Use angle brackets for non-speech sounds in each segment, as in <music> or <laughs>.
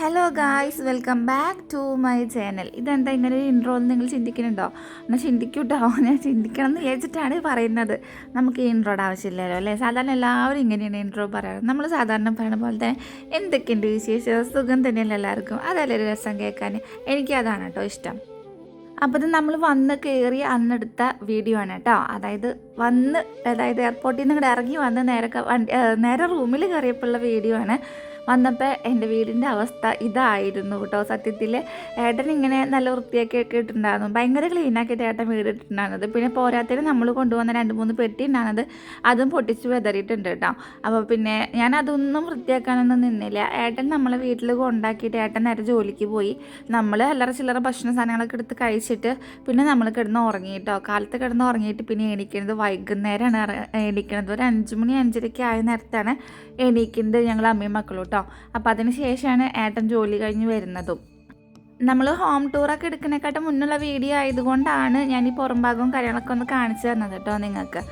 Hello guys welcome back to my channel ഇതെന്താ? ഇങ്ങനെ ഒരു ഇൻട്രോ എന്ന് നിങ്ങൾ ചിന്തിക്കുന്നുണ്ടോ? എന്നാൽ ചിന്തിക്കൂട്ടോ. <laughs> ഞാൻ ചിന്തിക്കണം എന്ന് വിചാരിച്ചിട്ടാണ് പറയുന്നത്. നമുക്ക് ഈ ഇൻട്രോയുടെ ആവശ്യമില്ലല്ലോ അല്ലേ? സാധാരണ എല്ലാവരും ഇങ്ങനെയാണ് ഇൻട്രോ പറയാറ്. നമ്മൾ സാധാരണ പറയുന്ന പോലെ തന്നെ എന്തൊക്കെയുണ്ട് വിശേഷം? സുഖം തന്നെയല്ല എല്ലാവർക്കും? അതല്ലേ ഒരു രസം കേൾക്കാൻ? എനിക്ക് അതാണ് കേട്ടോ ഇഷ്ടം. അപ്പോൾ ഇത് നമ്മൾ വന്ന് കയറി അന്നെടുത്ത വീഡിയോ ആണ് കേട്ടോ. അതായത് വന്ന് അതായത് എയർപോർട്ടിൽ നിന്ന് ഇറങ്ങി വന്ന് നേരെ നേരെ റൂമിൽ കയറിയപ്പോഴുള്ള വീഡിയോ ആണ്. വന്നപ്പോൾ എന്റെ വീടിന്റെ അവസ്ഥ ഇതായിരുന്നു കേട്ടോ. സത്യത്തിൽ ഏട്ടൻ ഇങ്ങനെ നല്ല വൃത്തിയാക്കി ഒക്കെ ഇട്ടിട്ടുണ്ടായിരുന്നു. ഭയങ്കര ക്ലീനാക്കിയിട്ട് ഏട്ടൻ വീട് ഇട്ടിട്ടുണ്ടായിരുന്നത്. പിന്നെ പോരാത്തതിന് നമ്മൾ കൊണ്ടുവന്ന രണ്ട് മൂന്ന് പെട്ടി ഉണ്ടായിരുന്നത് അതും പൊട്ടിച്ച് വെതറിയിട്ടുണ്ട് കേട്ടോ. അപ്പോൾ പിന്നെ ഞാൻ അതൊന്നും വൃത്തിയാക്കാനൊന്നും നിന്നില്ല. ഏട്ടൻ നമ്മളെ വീട്ടിൽ കൊണ്ടാക്കിയിട്ട് ഏട്ടൻ നേരെ ജോലിക്ക് പോയി. നമ്മൾ അല്ലറ ചില്ലറ ഭക്ഷണ സാധനങ്ങളൊക്കെ എടുത്ത് കഴിച്ചിട്ട് പിന്നെ നമ്മൾ കിടന്ന് ഉറങ്ങി കേട്ടോ. കാലത്ത് കിടന്ന് ഉറങ്ങിയിട്ട് പിന്നെ എണീക്കുന്നത് വൈകുന്നേരമാണ് എണീക്കുന്നത് ഒരു അഞ്ച് മണി അഞ്ചരയ്ക്ക് ആയ നേരത്താണ് എണീക്കുന്നത് ഞങ്ങൾ അമ്മയും മക്കളും കേട്ടോ. അപ്പോൾ അതിന് ശേഷമാണ് ഏട്ടൻ ജോലി കഴിഞ്ഞ് വരുന്നതും. നമ്മൾ ഹോം ടൂറൊക്കെ എടുക്കുന്നതിനെക്കാട്ടും മുന്നുള്ള വീഡിയോ ആയതുകൊണ്ടാണ് ഞാൻ ഈ പുറംഭാഗവും കാര്യങ്ങളൊക്കെ ഒന്ന് കാണിച്ചു തന്നത് കേട്ടോ നിങ്ങൾക്ക്.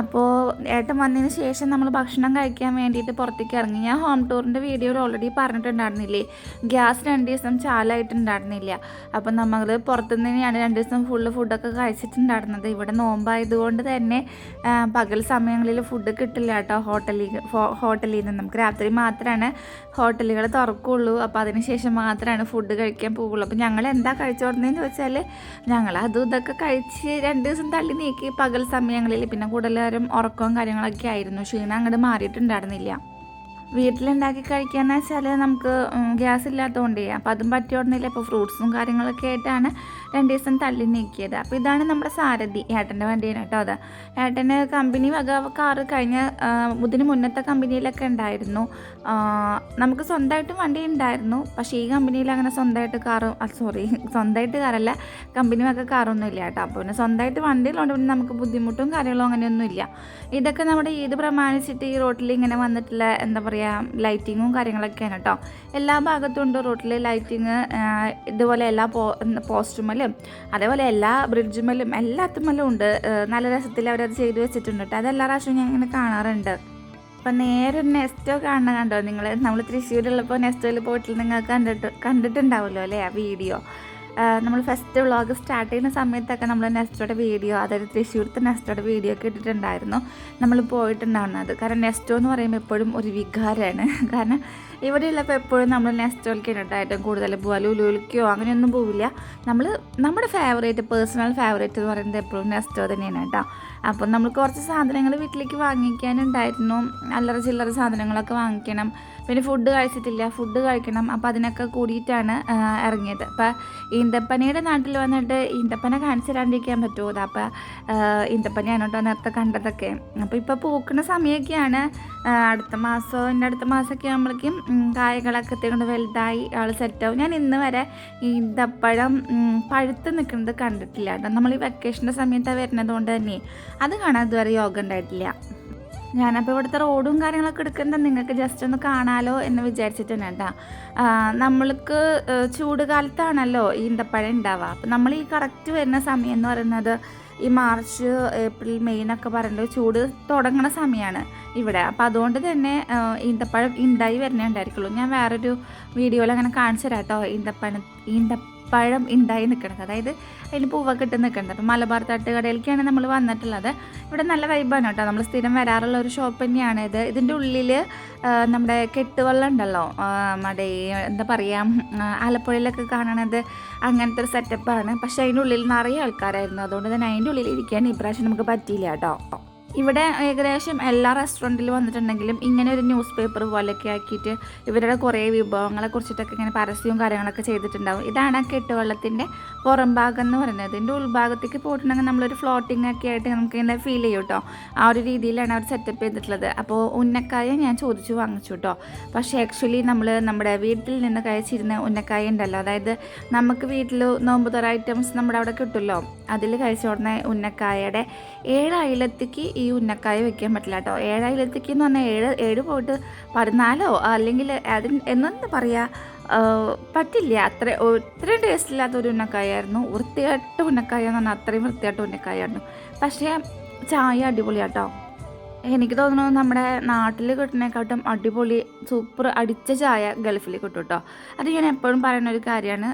അപ്പോൾ ഏട്ടൻ വന്നതിന് ശേഷം നമ്മൾ ഭക്ഷണം കഴിക്കാൻ വേണ്ടിയിട്ട് പുറത്തേക്ക് ഇറങ്ങി. ഞാൻ ഹോം ടൂറിന്റെ വീഡിയോയിൽ ഓൾറെഡി പറഞ്ഞിട്ടുണ്ടായിരുന്നില്ലേ? ഗ്യാസ് രണ്ട് ദിവസം ചാലായിട്ടുണ്ടായിരുന്നില്ല. അപ്പോൾ നമ്മൾ പുറത്തുനിന്ന് തന്നെയാണ് രണ്ട് ദിവസം ഫുള്ള് ഫുഡൊക്കെ കഴിച്ചിട്ടുണ്ടായിരുന്നത്. ഇവിടെ നോമ്പായതുകൊണ്ട് തന്നെ പകൽ സമയങ്ങളിൽ ഫുഡ് കിട്ടില്ല കേട്ടോ ഹോട്ടലിൽ ഹോട്ടലിൽ നിന്ന്. നമുക്ക് രാത്രി മാത്രമാണ് ഹോട്ടലുകൾ തുറക്കുള്ളൂ. അപ്പോൾ അതിന് ശേഷം മാത്രമാണ് ഫുഡ് കഴിക്കാൻ പോകുള്ളൂ. അപ്പോൾ ഞങ്ങൾ എന്താ കഴിച്ചോടുന്നതെന്ന് ചോദിച്ചാൽ ഞങ്ങൾ അതും ഇതൊക്കെ കഴിച്ച് രണ്ട് ദിവസം തള്ളി നീക്കി പകൽ സമയങ്ങളിൽ പിന്നെ കൂടുതലും ഉറക്കവും കാര്യങ്ങളൊക്കെ ആയിരുന്നു. ക്ഷീണം അങ്ങോട്ട് മാറിയിട്ടുണ്ടായിരുന്നില്ല. വീട്ടിലുണ്ടാക്കി കഴിക്കാന്ന് വെച്ചാൽ നമുക്ക് ഗ്യാസ് ഇല്ലാത്തതുകൊണ്ടേ അപ്പോൾ അതും പറ്റിയോടുന്നില്ല ഇപ്പോൾ ഫ്രൂട്ട്സും കാര്യങ്ങളൊക്കെ ആയിട്ടാണ് രണ്ട് ദിവസം തള്ളി നീക്കിയത്. അപ്പോൾ ഇതാണ് നമ്മുടെ സാരഥി. ഏട്ടന്റെ വണ്ടിയാണ് കേട്ടോ അത്. ഏട്ടന് കമ്പനി വക കാറ് കഴിഞ്ഞ ഇതിന് മുന്നത്തെ കമ്പനിയിലൊക്കെ ഉണ്ടായിരുന്നു. നമുക്ക് സ്വന്തമായിട്ട് വണ്ടി ഉണ്ടായിരുന്നു. പക്ഷേ ഈ കമ്പനിയിൽ അങ്ങനെ സ്വന്തമായിട്ട് കാറ് സോറി സ്വന്തമായിട്ട് കാറല്ല കമ്പനി വക കാറൊന്നും ഇല്ല കേട്ടോ. അപ്പോൾ പിന്നെ സ്വന്തമായിട്ട് വണ്ടിയുള്ളതുകൊണ്ട് പിന്നെ നമുക്ക് ബുദ്ധിമുട്ടും കാര്യങ്ങളും അങ്ങനെയൊന്നും ഇല്ല. ഇതൊക്കെ നമ്മുടെ ഈദ് പ്രമാണിച്ചിട്ട് ഈ റോട്ടിൽ ഇങ്ങനെ വന്നിട്ടുള്ള എന്താ പറയുക ലൈറ്റിങ്ങും കാര്യങ്ങളൊക്കെയാണ് കേട്ടോ. എല്ലാ ഭാഗത്തും ഉണ്ട് റോട്ടിൽ ലൈറ്റിങ് ഇതുപോലെ എല്ലാ പോ പോസ്റ്റുമലും അതേപോലെ എല്ലാ ബ്രിഡ്ജുമലും എല്ലാത്തുമലും ഉണ്ട്. നല്ല രസത്തിൽ അവരത് ചെയ്തു വെച്ചിട്ടുണ്ട് കേട്ടോ അതെല്ലാ പ്രാവശ്യവും ഞാൻ ഇങ്ങനെ കാണാറുണ്ട്. അപ്പം നേരെ നെസ്റ്റോ കാണുന്ന കണ്ടോ നിങ്ങൾ നമ്മൾ തൃശ്ശൂരുള്ളപ്പോൾ നെസ്റ്റോയിൽ പോയിട്ട് നിങ്ങൾക്ക് കണ്ടിട്ട് കണ്ടിട്ടുണ്ടാവുമല്ലോ അല്ലേ ആ വീഡിയോ നമ്മൾ ഫസ്റ്റ് വ്ളോഗ് സ്റ്റാർട്ട് ചെയ്യുന്ന സമയത്തൊക്കെ നമ്മൾ നെസ്റ്റോയുടെ വീഡിയോ അതായത് തൃശ്ശൂരത്തെ നെസ്റ്റോയുടെ വീഡിയോ ഒക്കെ ഇട്ടിട്ടുണ്ടായിരുന്നു. നമ്മൾ പോയിട്ടുണ്ടാവുന്നത് കാരണം നെസ്റ്റോ എന്ന് പറയുമ്പോൾ എപ്പോഴും ഒരു വികാരമാണ് <laughs> കാരണം ഇവിടെയുള്ളപ്പോൾ എപ്പോഴും നമ്മൾ നെസ്റ്റോയിലേക്ക് ഇട്ടിട്ടായിട്ടും കൂടുതൽ പോവുക. ലുലുലിക്കോ അങ്ങനെയൊന്നും പോവില്ല. നമ്മൾ നമ്മുടെ ഫേവറേറ്റ് പേഴ്സണൽ ഫേവറേറ്റ് എന്ന് പറയുന്നത് എപ്പോഴും നെസ്റ്റോ തന്നെയാണ് കേട്ടോ. അപ്പം നമ്മൾ കുറച്ച് സാധനങ്ങൾ വീട്ടിലേക്ക് വാങ്ങിക്കാനുണ്ടായിരുന്നു. അല്ലറ ചില്ലറ സാധനങ്ങളൊക്കെ വാങ്ങിക്കണം. പിന്നെ ഫുഡ് കഴിച്ചിട്ടില്ല ഫുഡ് കഴിക്കണം. അപ്പോൾ അതിനൊക്കെ കൂടിയിട്ടാണ് ഇറങ്ങിയത്. അപ്പോൾ ഈന്തപ്പനയുടെ നാട്ടിൽ വന്നിട്ട് ഈന്തപ്പന കാണിച്ചു തരാണ്ടിരിക്കാൻ പറ്റുമോ അപ്പോൾ ഈന്തപ്പനയാണ് കേട്ടോ നേരത്തെ കണ്ടതൊക്കെ. അപ്പോൾ ഇപ്പോൾ പൂക്കുന്ന സമയമൊക്കെയാണ്. അടുത്ത മാസം എന്റെ അടുത്ത മാസമൊക്കെ ആകുമ്പോഴേക്കും കായകളൊക്കെ എത്തിക്കൊണ്ട് വലുതായി ആൾ സെറ്റാവും ഞാൻ ഇന്ന് വരെ ഈന്തപ്പഴം പഴുത്ത് നിൽക്കുന്നത് കണ്ടിട്ടില്ല കേട്ടോ. നമ്മൾ ഈ വെക്കേഷന്റെ സമയത്താണ് വരുന്നത് കൊണ്ട് തന്നെ. അത് കാണാൻ ഇതുവരെ യോഗ ഉണ്ടായിട്ടില്ല. ഞാനപ്പോൾ ഇവിടുത്തെ റോഡും കാര്യങ്ങളൊക്കെ എടുക്കുന്നത് നിങ്ങൾക്ക് ജസ്റ്റ് ഒന്ന് കാണാലോ എന്ന് വിചാരിച്ചിട്ടാണ് കേട്ടോ. നമ്മൾക്ക് ചൂട് കാലത്താണല്ലോ ഈന്തപ്പഴം ഉണ്ടാവുക അപ്പം നമ്മൾ ഈ കറക്റ്റ് വരുന്ന സമയം എന്ന് പറയുന്നത് ഈ മാർച്ച് ഏപ്രിൽ മെയ് എന്നൊക്കെ പറയുന്നത് ചൂട് തുടങ്ങുന്ന സമയമാണ് ഇവിടെ. അപ്പോൾ അതുകൊണ്ട് തന്നെ ഈന്തപ്പഴം ഉണ്ടായി വരുന്നേ ഉണ്ടായിരിക്കുള്ളൂ. ഞാൻ വേറൊരു വീഡിയോയിൽ അങ്ങനെ കാണിച്ചു തരാം കേട്ടോ ഈന്തപ്പഴം ഈന്തപ്പഴം ഉണ്ടായി നിൽക്കുന്നത് അതായത് അതിന് പൂവൊക്കെ ഇട്ട് നിൽക്കുന്നത് അപ്പോൾ മലബാർ തട്ടുകടയിലേക്കാണ് നമ്മൾ വന്നിട്ടുള്ളത്. ഇവിടെ നല്ല വൈബാണ് കേട്ടോ നമ്മൾ സ്ഥിരം വരാറുള്ള ഒരു ഷോപ്പ് തന്നെയാണ് ഇത്. ഇതിന്റെ ഉള്ളിൽ നമ്മുടെ കെട്ടുവെള്ളം ഉണ്ടല്ലോ. നമ്മുടെ എന്താ പറയുക ആലപ്പുഴയിലൊക്കെ കാണണത് അങ്ങനത്തെ ഒരു സെറ്റപ്പാണ് പക്ഷേ അതിന്റെ ഉള്ളിൽ നിറയെ ആൾക്കാരായിരുന്നു. അതുകൊണ്ട് തന്നെ അതിന്റെ ഉള്ളിൽ ഇരിക്കാൻ ഇപ്രാവശ്യം നമുക്ക് പറ്റിയില്ല കേട്ടോ ഇവിടെ ഏകദേശം എല്ലാ റെസ്റ്റോറന്റിലും വന്നിട്ടുണ്ടെങ്കിലും ഇങ്ങനെ ഒരു ന്യൂസ് പേപ്പർ പോലെയൊക്കെ ആക്കിയിട്ട് ഇവരുടെ കുറേ വിഭവങ്ങളെ കുറിച്ചിട്ടൊക്കെ ഇങ്ങനെ പരസ്യവും കാര്യങ്ങളൊക്കെ ചെയ്തിട്ടുണ്ടാവും. ഇതാണ് ആ കെട്ടുവള്ളത്തിന്റെ പുറം ഭാഗം എന്ന് പറയുന്നത്. ഇതിന്റെ ഉൾഭാഗത്തേക്ക് പോയിട്ടുണ്ടെങ്കിൽ നമ്മളൊരു ഫ്ലോട്ടിംഗ് ഒക്കെ ആയിട്ട് നമുക്ക് ഇങ്ങനെ ഫീൽ ചെയ്യും കേട്ടോ ആ ഒരു രീതിയിലാണ് അവർ സെറ്റപ്പ് ചെയ്തിട്ടുള്ളത്. അപ്പോൾ ഉന്നക്കായ ഞാൻ ചോദിച്ചു വാങ്ങിച്ചു കേട്ടോ പക്ഷേ ആക്ച്വലി നമ്മൾ നമ്മുടെ വീട്ടിൽ നിന്ന് കഴിച്ചിരുന്ന ഉന്നക്കായ ഉണ്ടല്ലോ. അതായത് നമുക്ക് വീട്ടിൽ നോമ്പ് തുറ ഐറ്റംസ് നമ്മുടെ അവിടെ കിട്ടുമല്ലോ. അതിൽ കഴിച്ചോടുന്ന ഉന്നക്കായയുടെ ഏഴ് അയിലത്തേക്ക് ഈ ഉന്നക്കായ വെക്കാൻ പറ്റില്ല കേട്ടോ. ഏഴ് അയിലത്തേക്ക് എന്ന് പറഞ്ഞാൽ ഏഴ് ഏഴ് പോയിട്ട് പതിനാലോ? അല്ലെങ്കിൽ അതിന് എന്നൊന്ന് പറയാ പറ്റില്ല. അത്ര ഇത്രയും ടേസ്റ്റ് ഇല്ലാത്ത ഒരു ഉന്നക്കായായിരുന്നു വൃത്തിയായിട്ട് ഉന്നക്കായ എന്ന് പറഞ്ഞാൽ അത്രയും വൃത്തിയായിട്ട് ഉന്നക്കായായിരുന്നു പക്ഷേ ചായ അടിപൊളിയാട്ടോ. എനിക്ക് തോന്നുന്നു നമ്മുടെ നാട്ടിൽ കിട്ടുന്നതിനെക്കാട്ടും അടിപൊളി സൂപ്പർ അടിച്ച ചായ ഗൾഫിൽ കിട്ടും കേട്ടോ. അത് ഞാൻ എപ്പോഴും പറയുന്ന ഒരു കാര്യമാണ്.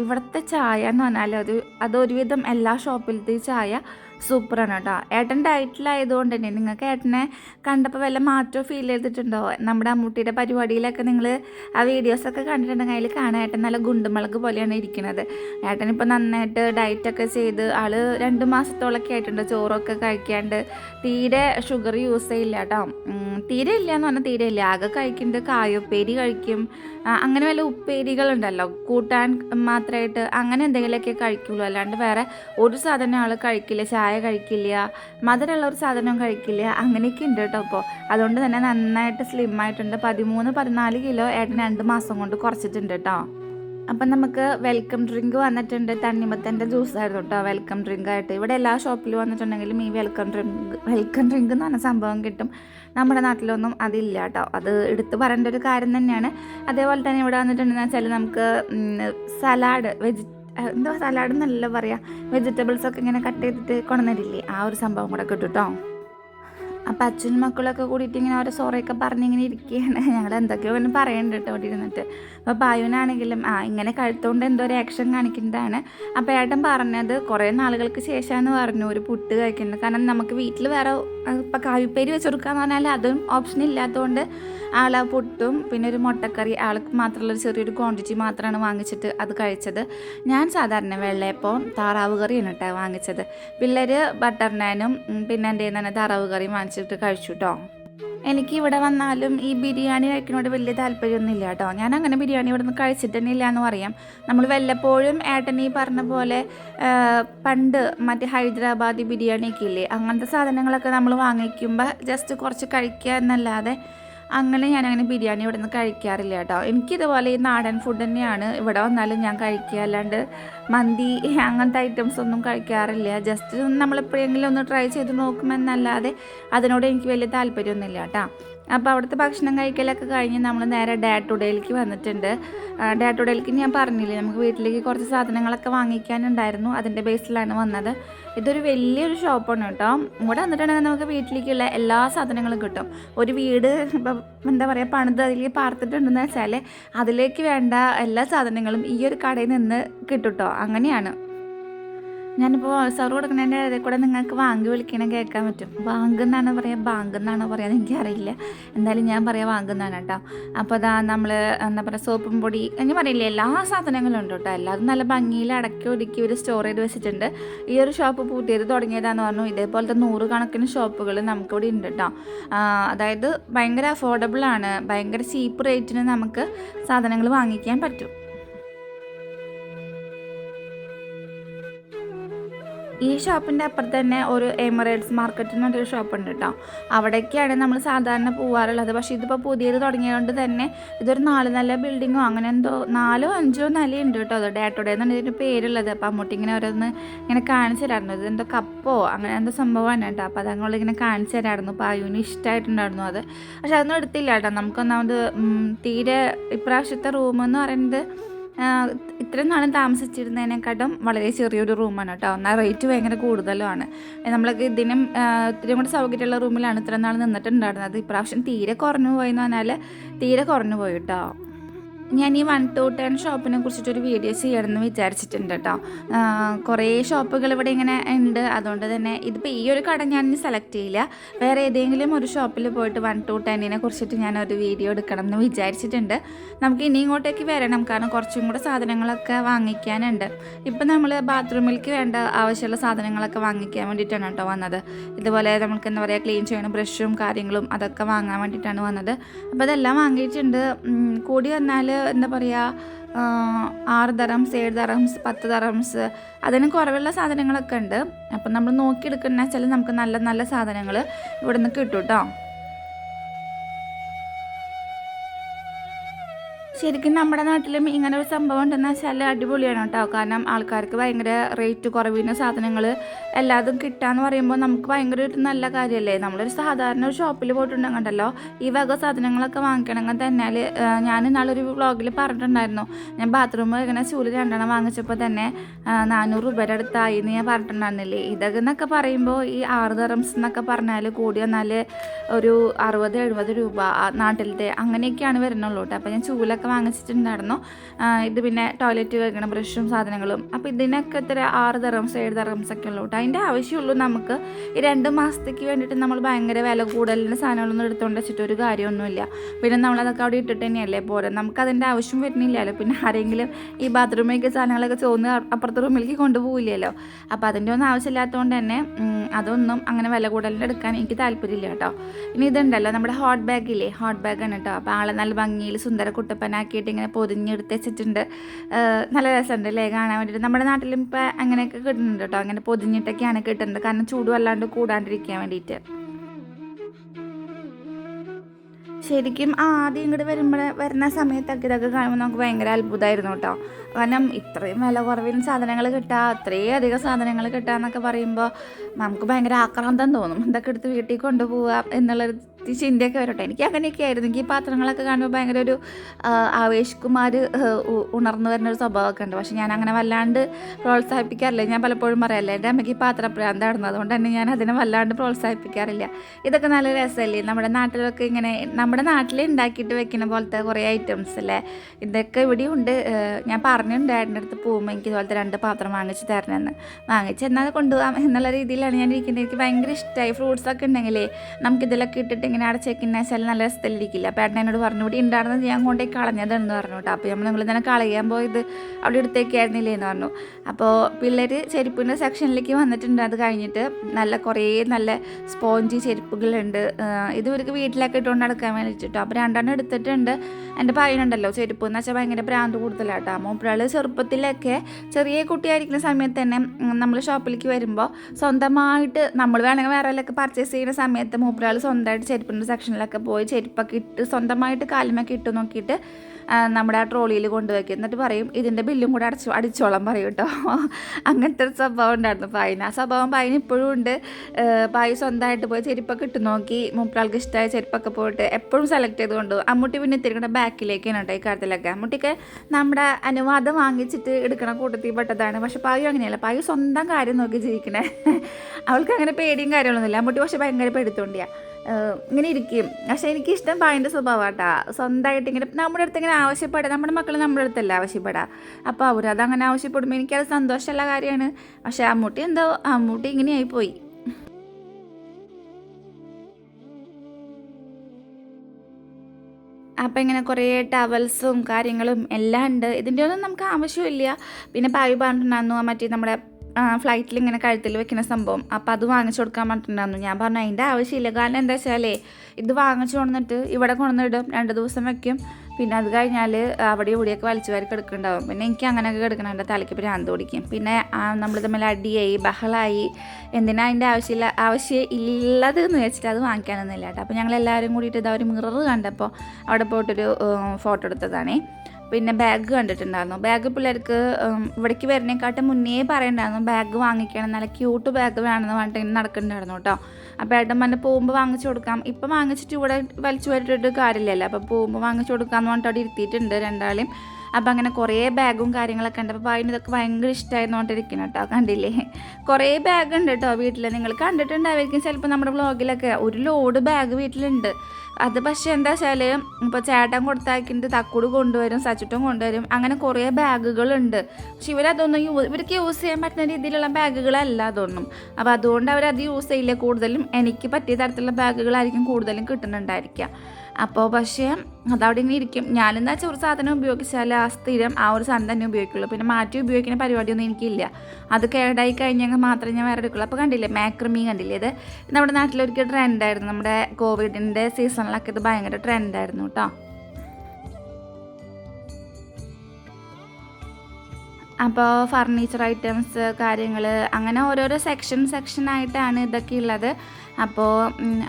ഇവിടുത്തെ ചായ എന്ന് പറഞ്ഞാൽ അത് അതൊരുവിധം എല്ലാ ഷോപ്പിലത്തെ ചായ സൂപ്പറാണ് കേട്ടോ. ഏട്ടൻ ഡയറ്റിലായതുകൊണ്ട് തന്നെ നിങ്ങൾക്ക് ഏട്ടനെ കണ്ടപ്പോൾ വല്ല മാറ്റോ ഫീൽ ചെയ്തിട്ടുണ്ടോ? നമ്മുടെ അമ്മൂട്ടിയുടെ പരിപാടിയിലൊക്കെ നിങ്ങൾ ആ വീഡിയോസൊക്കെ കണ്ടിട്ടുണ്ടെങ്കിൽ അതിൽ കാണാൻ ഏട്ടൻ നല്ല ഗുണ്ടുമുളക് പോലെയാണ് ഇരിക്കുന്നത്. ഏട്ടനിപ്പോൾ നന്നായിട്ട് ഡയറ്റൊക്കെ ചെയ്ത് ആൾ രണ്ട് മാസത്തോളൊക്കെ ആയിട്ടുണ്ട്. ചോറൊക്കെ കഴിക്കാണ്ട് തീരെ ഷുഗർ യൂസ് ചെയ്യില്ല കേട്ടോ തീരെ ഇല്ല എന്ന് പറഞ്ഞാൽ തീരെ ഇല്ല. ആകെ കഴിക്കുന്നത് കായുപ്പേരി കഴിക്കും. അങ്ങനെ വല്ല ഉപ്പേരികളുണ്ടല്ലോ. കൂട്ടാൻ മാത്രമായിട്ട് അങ്ങനെ എന്തെങ്കിലുമൊക്കെ കഴിക്കുള്ളൂ. അല്ലാണ്ട് വേറെ ഒരു സാധനം ആൾ കഴിക്കില്ല ചായ കഴിക്കില്ല മധുരമുള്ള ഒരു സാധനവും കഴിക്കില്ല അങ്ങനെയൊക്കെ ഉണ്ട് കേട്ടോ ഇപ്പോൾ അതുകൊണ്ട് തന്നെ നന്നായിട്ട് സ്ലിം ആയിട്ടുണ്ട്. പതിമൂന്ന് പതിനാല് കിലോ ഏട്ടൻ രണ്ട് മാസം കൊണ്ട് കുറച്ചിട്ടുണ്ട് കേട്ടോ അപ്പം നമുക്ക് വെൽക്കം ഡ്രിങ്ക് വന്നിട്ടുണ്ട്. തണ്ണിമത്തന്റെ ജ്യൂസ് ആയിരുന്നു കേട്ടോ വെൽക്കം ഡ്രിങ്ക് ആയിട്ട്. ഇവിടെ എല്ലാ ഷോപ്പിലും വന്നിട്ടുണ്ടെങ്കിലും ഈ വെൽക്കം ഡ്രിങ്ക് വെൽക്കം ഡ്രിങ്ക് എന്ന് പറഞ്ഞ സംഭവം കിട്ടും. നമ്മുടെ നാട്ടിലൊന്നും അതില്ല കേട്ടോ അത് എടുത്ത് പറയേണ്ട ഒരു കാര്യം തന്നെയാണ്. അതേപോലെ തന്നെ ഇവിടെ വന്നിട്ടുണ്ടെന്ന് വെച്ചാൽ നമുക്ക് സലാഡ് വെജി എന്താ സലാഡ് എന്നല്ല പറയുക വെജിറ്റബിൾസ് ഒക്കെ ഇങ്ങനെ കട്ട് ചെയ്തിട്ട് കൊണ്ടുവന്നിട്ടില്ലേ? ആ ഒരു സംഭവം കൂടെ കിട്ടും കേട്ടോ അപ്പം അച്ഛനും മക്കളൊക്കെ കൂടിയിട്ട് ഇങ്ങനെ ഓരോ സോറിയൊക്കെ പറഞ്ഞിങ്ങനെ ഇരിക്കുകയാണ്. ഞങ്ങൾ എന്തൊക്കെയോ പിന്നെ പറയുന്നുണ്ട് കേട്ടോ ഇവിടെ ഇരുന്നിട്ട്. അപ്പോൾ ബായുവിനാണെങ്കിലും ആ ഇങ്ങനെ കഴുത്തുകൊണ്ട് എന്തോ ഒരു ആക്ഷൻ കാണിക്കുന്നതാണ്. അപ്പോൾ ഏട്ടൻ പറഞ്ഞത് കുറേ നാളുകൾക്ക് ശേഷമാണ് പറഞ്ഞു ഒരു പുട്ട് കഴിക്കുന്നത് കാരണം നമുക്ക് വീട്ടിൽ വേറെ ഇപ്പം കാവിപ്പേരി വെച്ച് കൊടുക്കാന്ന് പറഞ്ഞാൽ അതും ഓപ്ഷൻ ഇല്ലാത്തതുകൊണ്ട് ആൾ പുട്ടും പിന്നെ ഒരു മുട്ടക്കറി ആൾക്ക് മാത്രമുള്ള ഒരു ചെറിയൊരു ക്വാണ്ടിറ്റി മാത്രമാണ് വാങ്ങിച്ചിട്ട് അത് കഴിച്ചത്. ഞാൻ സാധാരണ വെള്ളയപ്പം താറാവ് കറിയാണ് കേട്ടോ വാങ്ങിച്ചത്. പിള്ളേർ ബട്ടർ നാനും പിന്നെ എന്റെ തന്നെ താറാവ് കറിയും വാങ്ങിച്ചിട്ട് കഴിച്ചു കേട്ടോ എനിക്ക് ഇവിടെ വന്നാലും ഈ ബിരിയാണി കഴിക്കുന്നതിനോട് വലിയ താല്പര്യമൊന്നുമില്ല കേട്ടോ. ഞാൻ അങ്ങനെ ബിരിയാണി ഇവിടെ നിന്ന് കഴിച്ചിട്ട് തന്നെ ഇല്ല എന്ന് പറയാം. നമ്മൾ വല്ലപ്പോഴും ഏട്ടൻ ഈ പറഞ്ഞ പോലെ പണ്ട് മറ്റേ ഹൈദരാബാദി ബിരിയാണിയൊക്കെ ഇല്ലേ അങ്ങനത്തെ സാധനങ്ങളൊക്കെ നമ്മൾ വാങ്ങിക്കുമ്പോൾ ജസ്റ്റ് കുറച്ച് കഴിക്കുക എന്നല്ലാതെ അങ്ങനെ ഞാൻ അങ്ങനെ ബിരിയാണി ഇവിടെ നിന്ന് കഴിക്കാറില്ല കേട്ടോ. എനിക്കിതുപോലെ ഈ നാടൻ ഫുഡ് തന്നെയാണ് ഇവിടെ വന്നാലും ഞാൻ കഴിക്കുക. അല്ലാണ്ട് മന്തി അങ്ങനത്തെ ഐറ്റംസ് ഒന്നും കഴിക്കാറില്ല. ജസ്റ്റ് നമ്മൾ എപ്പോഴെങ്കിലും ഒന്ന് ട്രൈ ചെയ്ത് നോക്കുമെന്നല്ലാതെ അതിനോട് എനിക്ക് വലിയ താല്പര്യമൊന്നുമില്ല കേട്ടോ. അപ്പോൾ അവിടുത്തെ ഭക്ഷണം കഴിക്കലൊക്കെ കഴിഞ്ഞ് നമ്മൾ നേരെ ഡേ ടുഡേയിലേക്ക് വന്നിട്ടുണ്ട്. ഡേ ടുഡേയിലേക്ക് ഞാൻ പറഞ്ഞില്ലേ നമുക്ക് വീട്ടിലേക്ക് കുറച്ച് സാധനങ്ങളൊക്കെ വാങ്ങിക്കാനുണ്ടായിരുന്നു. അതിന്റെ ബേസിലാണ് വന്നത്. ഇതൊരു വലിയൊരു ഷോപ്പാണ് കേട്ടോ. ഇവിടെ വന്നിട്ടുണ്ടെങ്കിൽ നമുക്ക് വീട്ടിലേക്കുള്ള എല്ലാ സാധനങ്ങളും കിട്ടും. ഒരു വീട് എന്താ പറയുക പണിത് അതിലേക്ക് പാർത്തിട്ടുണ്ടെന്ന് വെച്ചാൽ അതിലേക്ക് വേണ്ട എല്ലാ സാധനങ്ങളും ഈ ഒരു കടയിൽ നിന്ന് കിട്ടും കേട്ടോ അങ്ങനെയാണ്. ഞാനിപ്പോൾ സൗർ കൊടുക്കുന്നതിന്റെ ഇടയിൽ കൂടെ നിങ്ങൾക്ക് വാങ്ക് വിളിക്കണം കേൾക്കാൻ പറ്റും. വാങ്ക് എന്നാണ് പറയുക ബാങ്ക് എന്നാണ് പറയുക എനിക്കറിയില്ല. എന്തായാലും ഞാൻ പറയാം വാങ്ക് എന്നാണ് കേട്ടോ. അപ്പോൾ അതാ നമ്മൾ എന്താ പറയുക സോപ്പും പൊടി ഞാൻ പറയില്ലേ എല്ലാ സാധനങ്ങളും ഉണ്ട് കേട്ടോ. എല്ലാതും നല്ല ഭംഗിയിൽ അടക്കി ഒതുക്കി ഒരു സ്റ്റോർ ചെയ്ത് വെച്ചിട്ടുണ്ട്. ഈ ഒരു ഷോപ്പ് പൂട്ടിയത് തുടങ്ങിയതാന്ന് പറഞ്ഞു. ഇതേപോലത്തെ നൂറ് കണക്കിന് ഷോപ്പുകൾ നമുക്കിവിടെ ഉണ്ട് കേട്ടോ. അതായത് ഭയങ്കര അഫോർഡബിൾ ആണ്. ഭയങ്കര ചീപ്പ് റേറ്റിന് നമുക്ക് സാധനങ്ങൾ വാങ്ങിക്കാൻ പറ്റും. ഈ ഷോപ്പിന്റെ അപ്പുറത്ത് തന്നെ ഒരു എമിറേറ്റ്സ് മാർക്കറ്റ് എന്ന് പറഞ്ഞൊരു ഷോപ്പ് ഉണ്ട് കേട്ടോ. അവിടേക്കാണ് നമ്മൾ സാധാരണ പോവാറുള്ളത്. പക്ഷേ ഇതിപ്പോൾ പുതിയത് തുടങ്ങിയതുകൊണ്ട് തന്നെ ഇതൊരു നാല് നല്ല ബിൽഡിങ്ങോ അങ്ങനെ എന്തോ നാലോ അഞ്ചോ നിലയുണ്ട് കേട്ടോ അത് ഡേ ടു ഡേ എന്നാണ് ഇതിന്റെ പേരുള്ളത്. അപ്പോൾ അമ്മൂട്ടി ഇങ്ങനെ ഓരോന്ന് ഇങ്ങനെ കാണിച്ചു തരായിരുന്നു ഇത് എന്തോ കപ്പോ അങ്ങനെ എന്തോ സംഭവമാണ് കേട്ടോ. അപ്പോൾ അതങ്ങോട്ട് ഇങ്ങനെ കാണിച്ചു തരായിരുന്നു പായുവിന് ഇഷ്ടമായിട്ടുണ്ടായിരുന്നു അത്. പക്ഷെ അതൊന്നും എടുത്തില്ല കേട്ടോ. നമുക്കൊന്നാമത് തീരെ ഇപ്രാവശ്യത്തെ റൂമെന്ന് പറയുന്നത് ഇത്രയും നാളും താമസിച്ചിരുന്നതിനെക്കാട്ടും വളരെ ചെറിയൊരു റൂമാണ് കേട്ടോ. എന്നാൽ റേറ്റ് ഭയങ്കര കൂടുതലുമാണ്. നമ്മളൊക്കെ ഇതിനും ഇത്രയും കൂടെ സൗകര്യമുള്ള റൂമിലാണ് ഇത്രയും നാൾ നിന്നിട്ടുണ്ടായിരുന്നത്. ഇപ്രാവശ്യം തീരെ കുറഞ്ഞു പോയി എന്ന് പറഞ്ഞാൽ തീരെ കുറഞ്ഞു പോയി കേട്ടോ. ഞാൻ ഈ വൺ ടു ടെൻ ഷോപ്പിനെ കുറിച്ചിട്ടൊരു വീഡിയോ ചെയ്യണമെന്ന് വിചാരിച്ചിട്ടുണ്ട് കേട്ടോ കുറേ ഷോപ്പുകൾ ഇവിടെ ഇങ്ങനെ ഉണ്ട്. അതുകൊണ്ട് തന്നെ ഇതിപ്പോൾ ഈ ഒരു കട ഞാൻ സെലക്ട് ചെയ്യില്ല. വേറെ ഏതെങ്കിലും ഒരു ഷോപ്പിൽ പോയിട്ട് വൺ ടു ടെന്നിനെ കുറിച്ചിട്ട് ഞാൻ ഒരു വീഡിയോ എടുക്കണം എന്ന് വിചാരിച്ചിട്ടുണ്ട്. നമുക്ക് ഇനി ഇങ്ങോട്ടേക്ക് വരണം. കാരണം കുറച്ചും കൂടെ സാധനങ്ങളൊക്കെ വാങ്ങിക്കാനുണ്ട്. ഇപ്പം നമ്മൾ ബാത്റൂമിലേക്ക് വേണ്ട ആവശ്യമുള്ള സാധനങ്ങളൊക്കെ വാങ്ങിക്കാൻ വേണ്ടിയിട്ടാണ് കേട്ടോ വന്നത്. ഇതുപോലെ നമുക്ക് എന്താ പറയുക ക്ലീൻ ചെയ്യണം ബ്രഷും കാര്യങ്ങളും അതൊക്കെ വാങ്ങാൻ വേണ്ടിയിട്ടാണ് വന്നത്. അപ്പോൾ അതെല്ലാം വാങ്ങിയിട്ടുണ്ട്. കൂടി വന്നാൽ എന്താ പറയുക ആറ് ദറംസ് ഏഴ് ദറംസ് പത്ത് ദറംസ് അതിന് കുറവുള്ള സാധനങ്ങളൊക്കെ ഉണ്ട്. അപ്പം നമ്മൾ നോക്കിയെടുക്കുന്ന വെച്ചാൽ നമുക്ക് നല്ല നല്ല സാധനങ്ങൾ ഇവിടെ നിന്ന് കിട്ടും കേട്ടോ ശരിക്കും നമ്മുടെ നാട്ടിലും ഇങ്ങനെ ഒരു സംഭവം ഉണ്ടെന്ന് വെച്ചാൽ അടിപൊളിയാണ് കേട്ടോ. കാരണം ആൾക്കാർക്ക് ഭയങ്കര റേറ്റ് കുറവിന് സാധനങ്ങൾ എല്ലാതും കിട്ടാന്ന് പറയുമ്പോൾ നമുക്ക് ഭയങ്കര ഒരു നല്ല കാര്യമല്ലേ? നമ്മളൊരു സാധാരണ ഒരു ഷോപ്പിൽ പോയിട്ടുണ്ടെങ്കിലോ ഈ വക സാധനങ്ങളൊക്കെ വാങ്ങിക്കണമെങ്കിൽ തന്നെ ഞാൻ ഇന്നാളൊരു വ്ളോഗിൽ പറഞ്ഞിട്ടുണ്ടായിരുന്നു. ഞാൻ ബാത്റൂം ഇങ്ങനെ ചൂൽ രണ്ടെണ്ണം വാങ്ങിച്ചപ്പോൾ തന്നെ നാനൂറ് രൂപയുടെ അടുത്തായി എന്ന് ഞാൻ പറഞ്ഞിട്ടുണ്ടായിരുന്നില്ലേ? ഇതൊക്കെ എന്നൊക്കെ പറയുമ്പോൾ ഈ ആറ് ദറംസ് എന്നൊക്കെ പറഞ്ഞാൽ കൂടി വന്നാൽ ഒരു അറുപത് എഴുപത് രൂപ നാട്ടിലത്തെ അങ്ങനെയൊക്കെയാണ് വരുന്നുള്ളൂ കേട്ടോ. അപ്പോൾ ഞാൻ ചൂലൊക്കെ വാങ്ങിച്ചിട്ടുണ്ടായിരുന്നു. ഇത് പിന്നെ ടോയ്ലറ്റ് വെക്കണ ബ്രഷും സാധനങ്ങളും. അപ്പോൾ ഇതിനൊക്കെ ഇത്ര ആറ് ദറംസ് ഏഴ് ദറംസ് ഒക്കെ ഉള്ളൂ കേട്ടോ അതിന്റെ ആവശ്യമുള്ളൂ നമുക്ക്. ഈ രണ്ട് മാസത്തേക്ക് വേണ്ടിയിട്ട് നമ്മൾ ഭയങ്കര വില കൂടുതലിന് സാധനങ്ങളൊന്നും എടുത്തുകൊണ്ട് വെച്ചിട്ട് ഒരു കാര്യമൊന്നുമില്ല. പിന്നെ നമ്മളതൊക്കെ അവിടെ ഇട്ടിട്ട് തന്നെയല്ലേ പോരെ. നമുക്ക് അതിന്റെ ആവശ്യം വരുന്നില്ലല്ലോ. പിന്നെ ആരെങ്കിലും ഈ ബാത്റൂമിലേക്ക് സാധനങ്ങളൊക്കെ ചോന്ന് അപ്പുറത്തെ റൂമിലേക്ക് കൊണ്ടുപോകില്ലല്ലോ അപ്പോൾ അതിന്റെ ഒന്നും ആവശ്യമില്ലാത്തതുകൊണ്ട് തന്നെ അതൊന്നും അങ്ങനെ വില കൂടുതലിന്റെ എടുക്കാൻ എനിക്ക് താല്പര്യമില്ല കേട്ടോ ഇനി ഇതുണ്ടല്ലോ നമ്മുടെ ഹോട്ട് ബാഗില്ലേ ഹോട്ട് ബാഗാണ് കേട്ടോ അപ്പോൾ ആളെ നല്ല ഭംഗിയിൽ സുന്ദര കുട്ടപ്പനാക്കിയിട്ട് ഇങ്ങനെ പൊതിഞ്ഞെടുത്ത് വെച്ചിട്ടുണ്ട്. നല്ല രസമുണ്ട് അല്ലേ കാണാൻ വേണ്ടിയിട്ട്. നമ്മുടെ നാട്ടിലും ഇപ്പോൾ അങ്ങനെയൊക്കെ കിട്ടുന്നുണ്ട് കേട്ടോ. അങ്ങനെ പൊതിഞ്ഞിട്ടൊക്കെയാണ് കിട്ടുന്നത്. കാരണം ചൂട് വല്ലാണ്ട് കൂടാണ്ടിരിക്കാൻ വേണ്ടിയിട്ട്. ശരിക്കും ആദ്യം ഇങ്ങോട്ട് വരുമ്പോൾ വരുന്ന സമയത്തൊക്കെ ഇതൊക്കെ കാണുമ്പോൾ നമുക്ക് ഭയങ്കര അത്ഭുതമായിരുന്നു കേട്ടോ. കാരണം ഇത്രയും വില കുറവിൽ സാധനങ്ങൾ കിട്ടുക അത്രയും അധികം സാധനങ്ങൾ കിട്ടുക എന്നൊക്കെ പറയുമ്പോൾ നമുക്ക് ഭയങ്കര ആക്രാന്തം തോന്നും. ഇതൊക്കെ എടുത്ത് വീട്ടിൽ കൊണ്ടുപോവുക എന്നുള്ളൊരു ചിന്തയൊക്കെ വരട്ടെ. എനിക്ക് അങ്ങനെയൊക്കെ ആയിരുന്നു. എനിക്ക് ഈ പാത്രങ്ങളൊക്കെ കാണുമ്പോൾ ഭയങ്കര ഒരു ആവേശകുമാർ ഉണർന്നു വരുന്ന ഒരു സ്വഭാവമൊക്കെ ഉണ്ട്. പക്ഷേ ഞാൻ അങ്ങനെ വല്ലാണ്ട് പ്രോത്സാഹിപ്പിക്കാറില്ല. ഞാൻ പലപ്പോഴും പറയാറില്ല എന്റെ അമ്മയ്ക്ക് പാത്രപ്രാന്തായിരുന്നു അതുകൊണ്ട് തന്നെ ഞാൻ അതിനെ വല്ലാണ്ട് പ്രോത്സാഹിപ്പിക്കാറില്ല. ഇതൊക്കെ നല്ല രസമല്ലേ? നമ്മുടെ നാട്ടിലൊക്കെ ഇങ്ങനെ നമ്മുടെ നാട്ടിൽ ഉണ്ടാക്കിയിട്ട് വെക്കുന്ന പോലത്തെ കുറേ ഐറ്റംസ് അല്ലേ? ഇതൊക്കെ ഇവിടെ ഉണ്ട്. ഞാൻ പറഞ്ഞിട്ടുണ്ടായിരുന്നു അടുത്ത് പോകുമ്പോൾ എനിക്ക് ഇതുപോലത്തെ രണ്ട് പാത്രം വാങ്ങിച്ച് തരണമെന്ന് വാങ്ങിച്ച് എന്നാൽ കൊണ്ടുപോകാം എന്നുള്ള രീതിയിലാണ് ഞാൻ ഇരിക്കുന്നത്. എനിക്ക് ഭയങ്കര ഇഷ്ടമായി ഫ്രൂട്ട്സ് ഒക്കെ ഉണ്ടെങ്കിലേ നമുക്കിതിലൊക്കെ ഇട്ടിട്ട് ഇങ്ങനെ അവിടെ ചെക്ക് ഇന്ന വെച്ചാൽ നല്ല രസത്തിലിരിക്കില്ല. അപ്പോൾ ഏട്ടൻ എന്നോട് പറഞ്ഞു ഇവിടെ ഉണ്ടായിരുന്നത് ഞാൻ കൊണ്ടേ കളഞ്ഞതെന്ന് പറഞ്ഞു കേട്ടോ. അപ്പോൾ നമ്മൾ നിങ്ങൾ തന്നെ കളയാൻ പോയത് അവിടെ എടുത്തേക്കായിരുന്നില്ലേ എന്ന് പറഞ്ഞു. അപ്പോൾ പിള്ളേർ ചെരുപ്പിന്റെ സെക്ഷനിലേക്ക് വന്നിട്ടുണ്ട്. അത് കഴിഞ്ഞിട്ട് നല്ല കുറേ നല്ല സ്പോഞ്ചി ചെരുപ്പുകളുണ്ട്. ഇത് ഇവർക്ക് വീട്ടിലൊക്കെ ഇട്ടുകൊണ്ട് നടക്കാൻ വേണ്ടിയിട്ടോ അപ്പോൾ രണ്ടെണ്ണം എടുത്തിട്ടുണ്ട്. എന്റെ പയ്യനുണ്ടല്ലോ ചെരുപ്പ് എന്ന് വെച്ചാൽ ഭയങ്കര ഭ്രാന്ത് കൂടുതലാട്ടോ മൂപ്പരാൾ ചെറുപ്പത്തിലൊക്കെ ചെറിയ കുട്ടിയായിരിക്കുന്ന സമയത്ത് തന്നെ നമ്മൾ ഷോപ്പിലേക്ക് വരുമ്പോൾ സ്വന്തമായിട്ട് നമ്മൾ വേണമെങ്കിൽ വേറെ പർച്ചേസ് ചെയ്യുന്ന സമയത്ത് മൂപ്പരാൾ സ്വന്തമായിട്ട് ചെരുപ്പിന്റെ സെക്ഷനിലൊക്കെ പോയി ചെരുപ്പൊക്കെ ഇട്ട് സ്വന്തമായിട്ട് കാലുമൊക്കെ ഇട്ട് നോക്കിയിട്ട് നമ്മുടെ ആ ട്രോളിയിൽ കൊണ്ടുവയ്ക്കും. എന്നിട്ട് പറയും ഇതിന്റെ ബില്ലും കൂടെ അടച്ചു അടിച്ചോളം പറയും കേട്ടോ. അങ്ങനത്തെ ഒരു സ്വഭാവം ഉണ്ടായിരുന്നു. പായന ആ സ്വഭാവം പായന ഇപ്പോഴും ഉണ്ട്. പായ സ്വന്തമായിട്ട് പോയി ചെരുപ്പൊക്കെ ഇട്ട് നോക്കി മൂപ്പരാൾക്ക് ഇഷ്ടമായ ചെരുപ്പൊക്കെ പോയിട്ട് എപ്പോഴും സെലക്ട് ചെയ്ത് കൊണ്ടുപോകും അമ്മൂട്ടി പിന്നെ തിരികെ ബാക്കിലേക്കാണ് കേട്ടോ ഈ കാര്യത്തിലൊക്കെ. അമ്മൂട്ടിക്ക് നമ്മുടെ അനുവാദം വാങ്ങിച്ചിട്ട് എടുക്കണ കൂട്ടത്തിൽ പെട്ടതാണ്. പക്ഷെ പായു അങ്ങനെയല്ല. പായു സ്വന്തം കാര്യം നോക്കി ജീവിക്കണേ. അവൾക്ക് അങ്ങനെ പേടിയും കാര്യങ്ങളൊന്നുമില്ല. അമ്മൂട്ടി പക്ഷെ ഭയങ്കര പെടുത്തോണ്ടിയാണ് ഇങ്ങനെ ഇരിക്കും. പക്ഷെ എനിക്കിഷ്ടം പായന്റെ സ്വഭാവമാട്ടാ. സ്വന്തമായിട്ട് ഇങ്ങനെ നമ്മുടെ അടുത്ത് ഇങ്ങനെ ആവശ്യപ്പെടാം. നമ്മുടെ മക്കൾ നമ്മുടെ അടുത്തല്ല ആവശ്യപ്പെടാം. അപ്പോൾ അവരത് അങ്ങനെ ആവശ്യപ്പെടുമ്പോൾ എനിക്കത് സന്തോഷമുള്ള കാര്യമാണ്. പക്ഷെ അമ്മൂട്ടി എന്തോ അമ്മൂട്ടി ഇങ്ങനെയായി പോയി. അപ്പം ഇങ്ങനെ കുറേ ടവൽസും കാര്യങ്ങളും എല്ലാം ഉണ്ട്. ഇതിന്റെ ഒന്നും നമുക്ക് ആവശ്യമില്ല. പിന്നെ പായു പറഞ്ഞിട്ടുണ്ടായിരുന്നു മറ്റേ നമ്മുടെ ഫ്ലൈറ്റിൽ ഇങ്ങനെ കഴുത്തിൽ വെക്കുന്ന സംഭവം. അപ്പോൾ അത് വാങ്ങിച്ചു കൊടുക്കാൻ പറഞ്ഞിട്ടുണ്ടായിരുന്നു. ഞാൻ പറഞ്ഞു അതിന്റെ ആവശ്യമില്ല. കാരണം എന്താ വെച്ചാലേ ഇത് വാങ്ങിച്ചു കൊണ്ടുവന്നിട്ട് ഇവിടെ കൊണ്ടുവന്നിടും രണ്ട് ദിവസം വെക്കും. പിന്നെ അത് കഴിഞ്ഞാൽ അവിടെ ഇവിടെയൊക്കെ വലിച്ചു വാരി കിടക്കുന്നുണ്ടാവും പിന്നെ എനിക്ക് അങ്ങനെയൊക്കെ കിടക്കണം എന്റെ തലയ്ക്ക് ഭ്രാന്ത് പിടിക്കും. പിന്നെ നമ്മൾ തമ്മിൽ അടിയായി ബഹളായി. എന്തിനാ അതിന്റെ ആവശ്യമില്ല ആവശ്യം ഇല്ലത് എന്ന് വെച്ചിട്ട് അത് വാങ്ങിക്കാനൊന്നുമില്ല കേട്ടോ. അപ്പോൾ ഞങ്ങൾ എല്ലാവരും കൂടിയിട്ട് ഇതാ ഒരു മിറർ കണ്ടപ്പോൾ അവിടെ പോയിട്ടൊരു ഫോട്ടോ എടുത്തതാണേ. പിന്നെ ബാഗ് കണ്ടിട്ടുണ്ടായിരുന്നു. ബാഗ് പിള്ളേർക്ക് ഇവിടേക്ക് വരുന്നേക്കാട്ടും മുന്നേ പറയണ്ടായിരുന്നു ബാഗ് വാങ്ങിക്കണം. നല്ല ക്യൂട്ട് ബാഗ് വേണമെന്ന് പറഞ്ഞിട്ട് ഇങ്ങനെ നടക്കുന്നുണ്ടായിരുന്നു കേട്ടോ അപ്പോൾ ഏട്ടൻ പറഞ്ഞ് പോകുമ്പോൾ വാങ്ങിച്ചു കൊടുക്കാം. ഇപ്പം വാങ്ങിച്ചിട്ട് ഇവിടെ വലിച്ചു വരട്ടിട്ട് കാര്യമില്ലല്ലോ. അപ്പോൾ പോകുമ്പോൾ വാങ്ങിച്ചു കൊടുക്കാമെന്ന് പറഞ്ഞിട്ട് അവിടെ ഇരുത്തിയിട്ടുണ്ട് രണ്ടാളെയും. അപ്പം അങ്ങനെ കുറേ ബാഗും കാര്യങ്ങളൊക്കെ ഉണ്ട്. അപ്പോൾ അതിന് ഇതൊക്കെ ഭയങ്കര ഇഷ്ടമായിരുന്നു കൊണ്ടിരിക്കണം കേട്ടോ കണ്ടില്ലേ? കുറേ ബാഗ് ഉണ്ട് കേട്ടോ വീട്ടിൽ നിങ്ങൾ കണ്ടിട്ടുണ്ടായിരിക്കും ചിലപ്പോൾ നമ്മുടെ ബ്ലോഗിലൊക്കെ ഒരു ലോഡ് ബാഗ് വീട്ടിലുണ്ട്. അത് പക്ഷേ എന്താ വെച്ചാൽ ഇപ്പോൾ ചേട്ടൻ കൊടുത്താക്കിയിട്ട് തക്കൂട് കൊണ്ടുവരും സച്ചിട്ടും കൊണ്ടുവരും. അങ്ങനെ കുറേ ബാഗുകളുണ്ട്. പക്ഷെ ഇവരതൊന്നും യൂ ഇവർക്ക് യൂസ് ചെയ്യാൻ പറ്റുന്ന രീതിയിലുള്ള ബാഗുകളല്ല അതൊന്നും. അപ്പോൾ അതുകൊണ്ട് അവരത് യൂസ് ചെയ്യില്ല. കൂടുതലും എനിക്ക് പറ്റിയ തരത്തിലുള്ള ബാഗുകളായിരിക്കും കൂടുതലും കിട്ടുന്നുണ്ടായിരിക്കുക അപ്പോൾ പക്ഷേ അതവിടെ ഇങ്ങനെ ഇരിക്കും. ഞാനെന്താ വെച്ചാൽ സാധനം ഉപയോഗിച്ചാൽ ആ സ്ഥിരം ആ ഒരു സാധനം തന്നെ ഉപയോഗിക്കുള്ളൂ. പിന്നെ മാറ്റി ഉപയോഗിക്കുന്ന പരിപാടിയൊന്നും എനിക്കില്ല. അത് കേടായി കഴിഞ്ഞെങ്കിൽ മാത്രമേ ഞാൻ വേറെ എടുക്കുള്ളൂ. അപ്പോൾ കണ്ടില്ലേ മാക്രമി കണ്ടില്ലേ? ഇത് നമ്മുടെ നാട്ടിലൊരിക്കൽ ട്രെൻഡായിരുന്നു. നമ്മുടെ കോവിഡിന്റെ സീസണിലൊക്കെ ഇത് ഭയങ്കര ട്രെൻഡായിരുന്നു കേട്ടോ. അപ്പോൾ ഫർണിച്ചർ ഐറ്റംസ് കാര്യങ്ങൾ അങ്ങനെ ഓരോരോ സെക്ഷൻ സെക്ഷനായിട്ടാണ് ഇതൊക്കെ ഉള്ളത്. അപ്പോൾ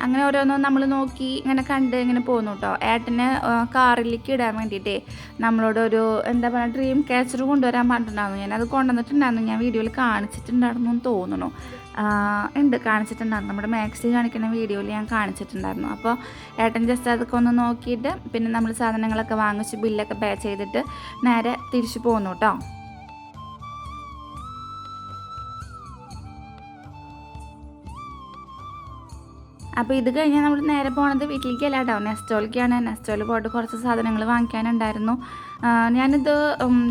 അങ്ങനെ ഓരോന്നും നമ്മൾ നോക്കി ഇങ്ങനെ കണ്ട് ഇങ്ങനെ പോന്നു കേട്ടോ ഏട്ടന് കാറിലേക്ക് ഇടാൻ വേണ്ടിയിട്ടേ നമ്മളോടൊരു എന്താ പറയുക ഡ്രീം ക്യാച്ചർ കൊണ്ടുവരാൻ പറഞ്ഞിട്ടുണ്ടായിരുന്നു. ഞാൻ അത് കൊണ്ടുവന്നിട്ടുണ്ടായിരുന്നു. ഞാൻ വീഡിയോയിൽ കാണിച്ചിട്ടുണ്ടായിരുന്നു എന്ന് തോന്നുന്നു. ഉണ്ട് കാണിച്ചിട്ടുണ്ടായിരുന്നു. നമ്മുടെ മാക്സി കാണിക്കുന്ന വീഡിയോയിൽ ഞാൻ കാണിച്ചിട്ടുണ്ടായിരുന്നു. അപ്പോൾ ഏട്ടൻ ജസ്റ്റ് അതൊക്കെ ഒന്ന് നോക്കിയിട്ട് പിന്നെ നമ്മൾ സാധനങ്ങളൊക്കെ വാങ്ങിച്ച് ബില്ലൊക്കെ പേ ചെയ്തിട്ട് നേരെ തിരിച്ചു പോന്നു കേട്ടോ അപ്പോൾ ഇത് കഴിഞ്ഞാൽ നമ്മൾ നേരെ പോണത് വീട്ടിലേക്കല്ല കേട്ടോ നെസ്റ്റോളിക്കാണ് നെസ്റ്റോളിൽ പോയിട്ട് കുറച്ച് സാധനങ്ങൾ വാങ്ങിക്കാനുണ്ടായിരുന്നു. ഞാനിത്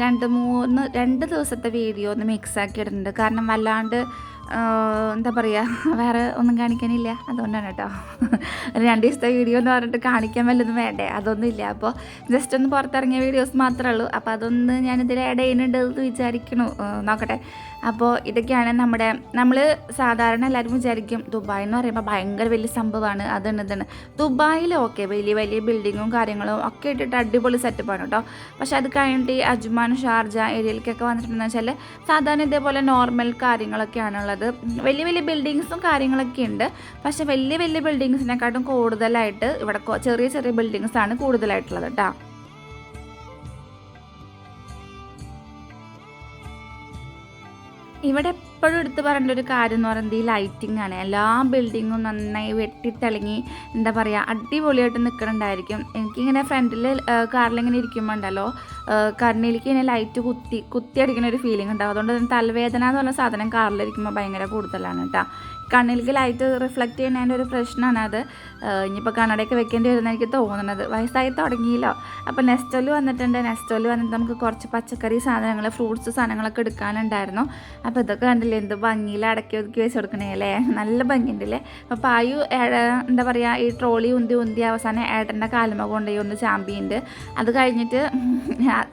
രണ്ട് മൂന്ന് രണ്ട് ദിവസത്തെ വീഡിയോ ഒന്ന് മിക്സ് ആക്കി ഇടുന്നുണ്ട് കാരണം വല്ലാണ്ട് എന്താ പറയുക <laughs> വേറെ ഒന്നും കാണിക്കാനില്ല. അതുകൊണ്ടാണ് കേട്ടോ. <laughs> രണ്ട് ദിവസത്തെ വീഡിയോ എന്ന് പറഞ്ഞിട്ട് കാണിക്കാൻ വല്ലതും വേണ്ടേ? അതൊന്നുമില്ല അപ്പോൾ ജസ്റ്റ് ഒന്ന് പുറത്തിറങ്ങിയ വീഡിയോസ് മാത്രമേ ഉള്ളൂ. അപ്പോൾ അതൊന്ന് ഞാനിതിൽ ആഡ് ചെയ്യുന്നുണ്ട് എന്ന് വിചാരിക്കണു. നോക്കട്ടെ. അപ്പോൾ ഇതൊക്കെയാണ് നമ്മുടെ നമ്മൾ സാധാരണ എല്ലാവരും വിചാരിക്കും ദുബായ് എന്ന് പറയുമ്പോൾ ഭയങ്കര വലിയ സംഭവമാണ്. അതാണ് ഇതാണ്. ദുബായിൽ ഓക്കെ വലിയ വലിയ ബിൽഡിങ്ങും കാര്യങ്ങളും ഒക്കെ ഇട്ടിട്ട് അടിപൊളി സെറ്റപ്പാണ് കേട്ടോ. പക്ഷേ അത് കഴിഞ്ഞിട്ട് അജ്മാൻ ഷാർജ ഏരിയയിലേക്കൊക്കെ വന്നിട്ടുണ്ടെന്ന് വെച്ചാൽ സാധാരണ ഇതേപോലെ നോർമൽ കാര്യങ്ങളൊക്കെയാണുള്ളത്. വലിയ വലിയ ബിൽഡിങ്സും കാര്യങ്ങളൊക്കെ ഉണ്ട്. പക്ഷെ വലിയ വലിയ ബിൽഡിങ്സിനെക്കാട്ടും കൂടുതലായിട്ട് ഇവിടെ ചെറിയ ചെറിയ ബിൽഡിങ്സ് ആണ് കൂടുതലായിട്ടുള്ളത് കേട്ടോ ഇവിടെ എപ്പോഴും എടുത്ത് പറയേണ്ട ഒരു കാര്യം എന്ന് പറയുന്നത് ഈ ലൈറ്റിംഗ് ആണ്. എല്ലാ ബിൽഡിങ്ങും നന്നായി വെട്ടിത്തിളങ്ങി എന്താ പറയുക അടിപൊളിയായിട്ട് നിൽക്കുന്നുണ്ടായിരിക്കും എനിക്കിങ്ങനെ ഫ്രണ്ടിൽ കാറിലിങ്ങനെ ഇരിക്കുമ്പോൾ ഉണ്ടല്ലോ കണ്ണിലേക്ക് ഇങ്ങനെ ലൈറ്റ് കുത്തി കുത്തി അടിക്കുന്ന ഒരു ഫീലിംഗ് ഉണ്ടാവും. അതുകൊണ്ട് തന്നെ തലവേദന എന്ന് പറഞ്ഞ സാധനം കാറിലിരിക്കുമ്പോൾ ഭയങ്കര കൂടുതലാണ് കേട്ടോ കണ്ണിലേക്ക് ലൈറ്റ് റിഫ്ലക്റ്റ് ചെയ്യുന്നതിന്റെ ഒരു പ്രശ്നമാണ് അത്. ഇനിയിപ്പോൾ കണ്ണടയൊക്കെ വെക്കേണ്ടി വരുന്ന എനിക്ക് തോന്നുന്നത് വയസ്സായി തുടങ്ങിയല്ലോ. അപ്പോൾ നെസ്റ്റോൽ വന്നിട്ടുണ്ട്. നെസ്റ്റോൽ വന്നിട്ട് നമുക്ക് കുറച്ച് പച്ചക്കറി സാധനങ്ങൾ ഫ്രൂട്ട്സ് സാധനങ്ങളൊക്കെ എടുക്കാനുണ്ടായിരുന്നു. അപ്പോൾ ഇതൊക്കെ കണ്ടില്ലേ? എന്ത് ഭംഗിയിൽ അടക്കി ഒതുക്കി വെച്ച് കൊടുക്കണേ അല്ലേ? നല്ല ഭംഗിയുണ്ടല്ലേ? അപ്പോൾ പായു എന്താ പറയുക ഈ ട്രോളി ഉന്തി ഉന്തി അവസാനം ഏട്ടന്റെ കാലുമ കൊണ്ടുപോയി ഒന്ന് ചാമ്പിയുണ്ട്. അത് കഴിഞ്ഞിട്ട്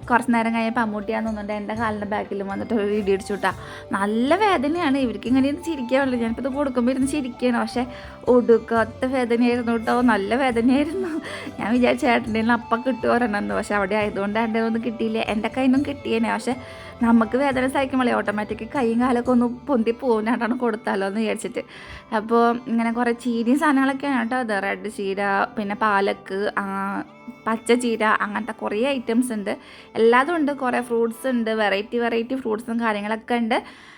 കുറച്ച് നേരം കഴിഞ്ഞപ്പോൾ അമ്മൂട്ടിയാന്ന് തോന്നുന്നുണ്ട് എന്റെ കാലിന്റെ ബാക്കിലും വന്നിട്ട് ഒരു ഇടി അടിച്ചു വിട്ടാ നല്ല വേദനയാണ്. ഇവർക്ക് ഇങ്ങനെ ഇരുന്ന് ചിരിക്കാറുള്ളൂ ഞാനിപ്പോൾ ഇത് കൊടുക്കുമ്പോൾ ഇരുന്ന് ചിരിക്കുകയാണ് പക്ഷേ ഒടുക്കത്തെ വേദനയായിരുന്നു കേട്ടോ നല്ല വേദനയായിരുന്നു. ഞാൻ വിചാരിച്ച ചേട്ടന്റെ അപ്പം കിട്ടുമോരെണ്ണെന്ന് പക്ഷേ അവിടെ ആയതുകൊണ്ട് എന്റെ ഒന്നും കിട്ടിയില്ല. എന്റെ കയ്യിൽ നിന്നും കിട്ടിയേനെ. പക്ഷെ നമുക്ക് വേദന സഹിക്കുമ്പോഴേ ഓട്ടോമാറ്റിക് കൈയും കാലൊക്കെ ഒന്ന് പൊന്തി പോകുന്നതാണ് കൊടുത്താലോ എന്ന് വിചാരിച്ചിട്ട്. അപ്പോൾ ഇങ്ങനെ കുറേ ചീരയും സാധനങ്ങളൊക്കെയാണ് കേട്ടോ അത് റെഡ് ചീര പിന്നെ പാലക്ക് പച്ച ചീര അങ്ങനത്തെ കുറേ ഐറ്റംസ് ഉണ്ട്. എല്ലാതും ഉണ്ട്. കുറേ ഫ്രൂട്ട്സ് ഉണ്ട്. വെറൈറ്റി വെറൈറ്റി ഫ്രൂട്ട്സും കാര്യങ്ങളൊക്കെ ഉണ്ട്.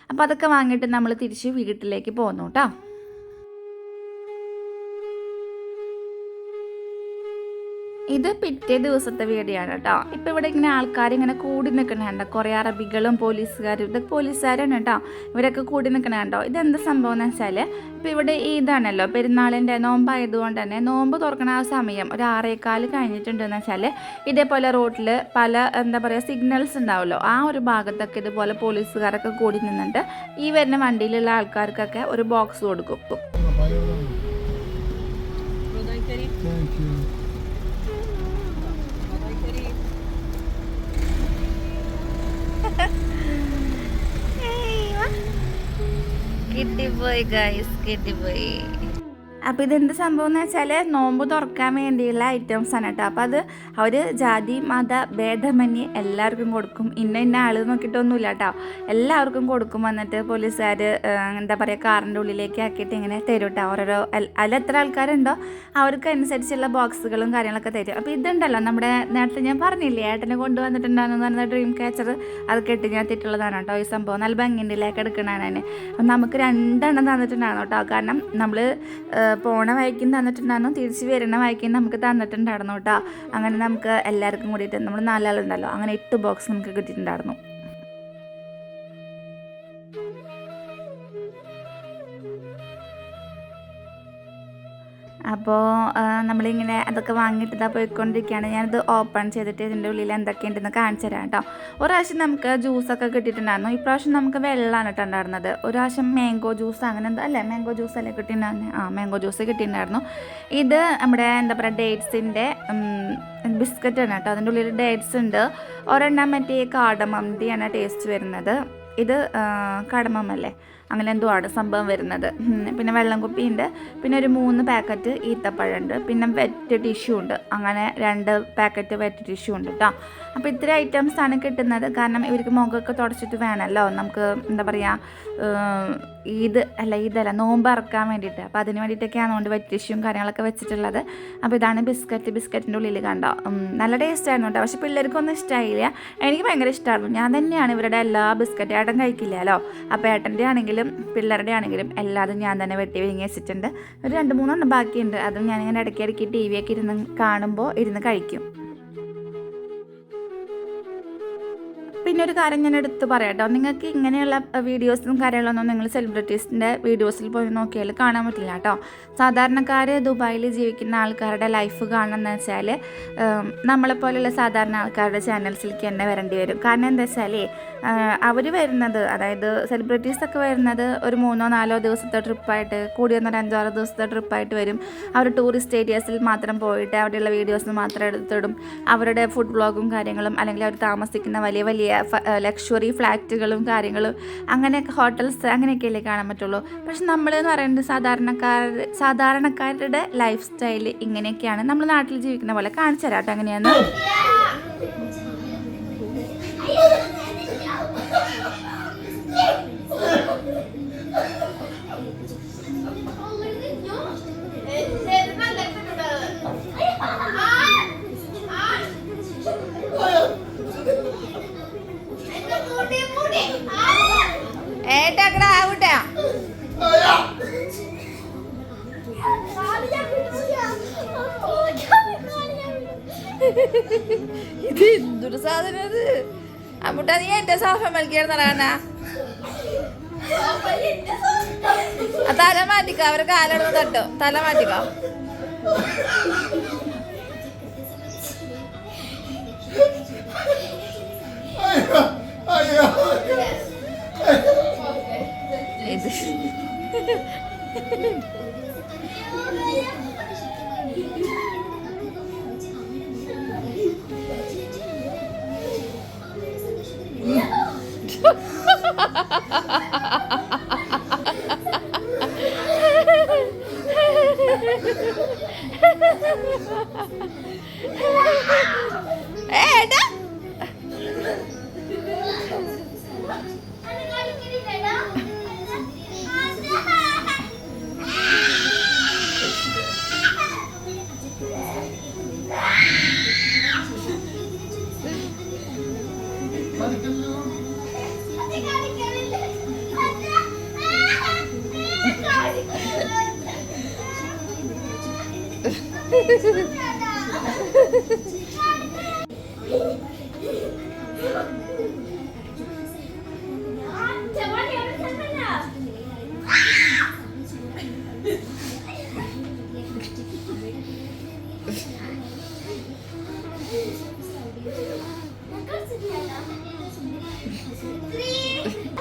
അപ്പോൾ അതൊക്കെ വാങ്ങിയിട്ട് നമ്മൾ തിരിച്ച് വീട്ടിലേക്ക് പോന്നു കേട്ടോ. ഇത് പിറ്റേ ദിവസത്തെ വീഡിയോ ആണ് കേട്ടോ. ഇപ്പൊ ഇവിടെ ഇങ്ങനെ ആൾക്കാർ ഇങ്ങനെ കൂടി നിൽക്കണുണ്ട് കുറേ അറബികളും പോലീസുകാരും ഇതൊക്കെ പോലീസുകാരാണ് കേട്ടോ. ഇവരൊക്കെ കൂടി നിൽക്കണ കണ്ടോ? ഇതെന്ത് സംഭവം എന്ന് വെച്ചാൽ ഇപ്പൊ ഇവിടെ ഇതാണല്ലോ പെരുന്നാളിന്റെ നോമ്പായതുകൊണ്ട് തന്നെ നോമ്പ് തുറക്കണ ആ സമയം ഒരു ആറേക്കാൽ കഴിഞ്ഞിട്ടുണ്ടെന്ന് വെച്ചാൽ ഇതേപോലെ റോഡിൽ പല എന്താ പറയുക സിഗ്നൽസ് ഉണ്ടാവുമല്ലോ ആ ഒരു ഭാഗത്തൊക്കെ ഇതുപോലെ പോലീസുകാരൊക്കെ കൂടി നിന്നിട്ട് ഈ വരുന്ന വണ്ടിയിലുള്ള ആൾക്കാർക്കൊക്കെ ഒരു ബോക്സ് കൊടുക്കും. Thank you. boy guys, kitty boy. അപ്പോൾ ഇതെന്ത് സംഭവം എന്ന് വെച്ചാൽ നോമ്പ് തുറക്കാൻ വേണ്ടിയുള്ള ഐറ്റംസ് ആണ് കേട്ടോ അപ്പോൾ അത് അവർ ജാതി മത ഭേദമന്യേ എല്ലാവർക്കും കൊടുക്കും. ഇന്ന ഇന്ന ആൾ നോക്കിയിട്ടൊന്നുമില്ല കേട്ടോ എല്ലാവർക്കും കൊടുക്കും. വന്നിട്ട് പോലീസുകാർ എന്താ പറയുക കാറിന്റെ ഉള്ളിലേക്ക് ആക്കിയിട്ട് ഇങ്ങനെ തരും കേട്ടോ ഓരോരോ അതിൽ എത്ര ആൾക്കാരുണ്ടോ അവർക്ക് അനുസരിച്ചുള്ള ബോക്സുകളും കാര്യങ്ങളൊക്കെ തരും. അപ്പോൾ ഇതുണ്ടല്ലോ നമ്മുടെ നേരത്തെ ഞാൻ പറഞ്ഞില്ലേ ഏട്ടനെ കൊണ്ടുവന്നിട്ടുണ്ടാകുന്ന പറഞ്ഞ ഡ്രീം ക്യാച്ചർ അത് കെട്ടി ഞാൻ തെറ്റുള്ളതാണ് കേട്ടോ ഈ സംഭവം. നല്ല ഭംഗിന്റെയിലേക്ക് എടുക്കണതാണ് തന്നെ അപ്പം നമുക്ക് രണ്ടെണ്ണം തന്നിട്ടുണ്ടായിരുന്നു കേട്ടോ കാരണം നമ്മൾ പോണ വഴിക്കും തന്നിട്ടുണ്ടായിരുന്നു. തിരിച്ച് വരുന്ന വഴിക്കും നമുക്ക് തന്നിട്ടുണ്ടായിരുന്നു കേട്ടോ. അങ്ങനെ നമുക്ക് എല്ലാവർക്കും കൂടിയിട്ട് നമ്മൾ നാലാളുണ്ടല്ലോ അങ്ങനെ എട്ട് ബോക്സ് നമുക്ക് കിട്ടിയിട്ടുണ്ടായിരുന്നു. അപ്പോൾ നമ്മളിങ്ങനെ അതൊക്കെ വാങ്ങിയിട്ട് ഇതാ പോയിക്കൊണ്ടിരിക്കുകയാണ്. ഞാനിത് ഓപ്പൺ ചെയ്തിട്ട് ഇതിന്റെ ഉള്ളിൽ എന്തൊക്കെയുണ്ടെന്ന് കാണിച്ചു തരാം കേട്ടോ. ഒരു പ്രാവശ്യം നമുക്ക് ജ്യൂസൊക്കെ കിട്ടിയിട്ടുണ്ടായിരുന്നു. ഇപ്രാവശ്യം നമുക്ക് വെള്ളമാണ് കേട്ടോ ഉണ്ടായിരുന്നത്. ഒരു പ്രാവശ്യം മാംഗോ ജ്യൂസ് അങ്ങനെ എന്താ അല്ലേ? മാംഗോ ജ്യൂസ് അല്ലേ കിട്ടിയിട്ടുണ്ടായിരുന്നു? ആ മാംഗോ ജ്യൂസ് കിട്ടിയിട്ടുണ്ടായിരുന്നു. ഇത് നമ്മുടെ എന്താ പറയുക ഡേറ്റ്സിന്റെ ബിസ്ക്കറ്റ് ആണ് കേട്ടോ. അതിന്റെ ഉള്ളിൽ ഡേറ്റ്സ് ഉണ്ട്. ഒരെണ്ണം മറ്റേ കാടമന്തിയാണ് ടേസ്റ്റ് വരുന്നത്. ഇത് കടമല്ലേ അങ്ങനെ എന്തോ ആണ് സംഭവം വരുന്നത്. പിന്നെ വെള്ളം കുപ്പിയുണ്ട്. പിന്നെ ഒരു മൂന്ന് പാക്കറ്റ് ഈത്തപ്പഴമുണ്ട്. പിന്നെ വെറ്റ് ടിഷ്യൂ ഉണ്ട്. അങ്ങനെ രണ്ട് പാക്കറ്റ് വെറ്റ് ടിഷ്യൂ ഉണ്ട് കേട്ടോ അപ്പോൾ ഇത്ര ഐറ്റംസാണ് കിട്ടുന്നത്. കാരണം ഇവർക്ക് മുഖമൊക്കെ തുടച്ചിട്ട് വേണമല്ലോ നമുക്ക് എന്താ പറയുക ഈദ് അല്ല ഈദല്ല നോമ്പ് ഇറക്കാൻ വേണ്ടിയിട്ട്. അപ്പോൾ അതിന് വേണ്ടിയിട്ടൊക്കെയാണ് കൊണ്ട് വെറ്റിഷ്യും കാര്യങ്ങളൊക്കെ വെച്ചിട്ടുള്ളത്. അപ്പോൾ ഇതാണ് ബിസ്ക്കറ്റ്. ബിസ്ക്കറ്റിന്റെ ഉള്ളിൽ കണ്ടോ? നല്ല ടേസ്റ്റ് ആയിരുന്നു കേട്ടോ. പക്ഷേ പിള്ളേർക്കൊന്നും ഇഷ്ടമായില്ല എനിക്ക് ഭയങ്കര ഇഷ്ടമായിരുന്നു ഞാൻ തന്നെയാണ് ഇവരുടെ എല്ലാ ബിസ്ക്കറ്റ് ഏട്ടൻ കഴിക്കില്ലല്ലോ. അപ്പോൾ ഏട്ടന്റെ ആണെങ്കിലും പിള്ളേരുടെ ആണെങ്കിലും എല്ലാതും ഞാൻ തന്നെ വെട്ടി വിഴുങ്ങി വെച്ചിട്ടുണ്ട്. ഒരു രണ്ട് മൂന്നെണ്ണം ബാക്കിയുണ്ട്. അതും ഞാനിങ്ങനെ ഇടയ്ക്ക് ഇടയ്ക്ക് ടി വി ഒക്കെ ഇരുന്ന് കാണുമ്പോൾ ഇരുന്ന് കഴിക്കും. പിന്നെ ഒരു കാര്യം ഞാൻ എടുത്ത് പറയാട്ടോ. നിങ്ങൾക്ക് ഇങ്ങനെയുള്ള വീഡിയോസും കാര്യങ്ങളൊന്നും നിങ്ങൾ സെലിബ്രിറ്റീസിന്റെ വീഡിയോസിൽ പോയി നോക്കിയാൽ കാണാൻ പറ്റില്ല കേട്ടോ സാധാരണക്കാർ ദുബായിൽ ജീവിക്കുന്ന ആൾക്കാരുടെ ലൈഫ് കാണണമെന്ന് വെച്ചാൽ നമ്മളെപ്പോലെയുള്ള സാധാരണ ആൾക്കാരുടെ ചാനൽസിലേക്ക് തന്നെ വരേണ്ടി വരും. കാരണം എന്താ വെച്ചാൽ അവർ വരുന്നത് അതായത് സെലിബ്രിറ്റീസൊക്കെ വരുന്നത് ഒരു മൂന്നോ നാലോ ദിവസത്തെ ട്രിപ്പായിട്ട് കൂടി വന്നൊരു അഞ്ചോ ആറോ ദിവസത്തെ ട്രിപ്പായിട്ട് വരും. അവർ ടൂറിസ്റ്റ് ഏരിയാസിൽ മാത്രം പോയിട്ട് അവിടെയുള്ള വീഡിയോസ് മാത്രം എടുത്തിടും. അവരുടെ ഫുഡ് ബ്ലോഗും കാര്യങ്ങളും അല്ലെങ്കിൽ അവർ താമസിക്കുന്ന വലിയ വലിയ ലക്ഷറി ഫ്ലാറ്റുകളും കാര്യങ്ങളും അങ്ങനെയൊക്കെ ഹോട്ടൽസ് അങ്ങനെയൊക്കെയല്ലേ കാണാൻ പറ്റുള്ളൂ. പക്ഷെ നമ്മൾ എന്ന് പറയുന്നത് സാധാരണക്കാർ സാധാരണക്കാരുടെ ലൈഫ് സ്റ്റൈൽ ഇങ്ങനെയൊക്കെയാണ് നമ്മൾ നാട്ടിൽ ജീവിക്കുന്ന പോലെ കാണിച്ചു തരാം കേട്ടോ എങ്ങനെയാന്ന്. ഇത് എന്തൊരു സാധനം അത് അമ്മൂട്ട നീ എന്റെ സാഫ മൽക്കിയായിരുന്നടാ ആ തല മാറ്റിക്കോ അവരെ കാലെടുത്ത് തട്ടോ. തല മാറ്റിക്കോ. ഇത്. <laughs> <laughs> এটা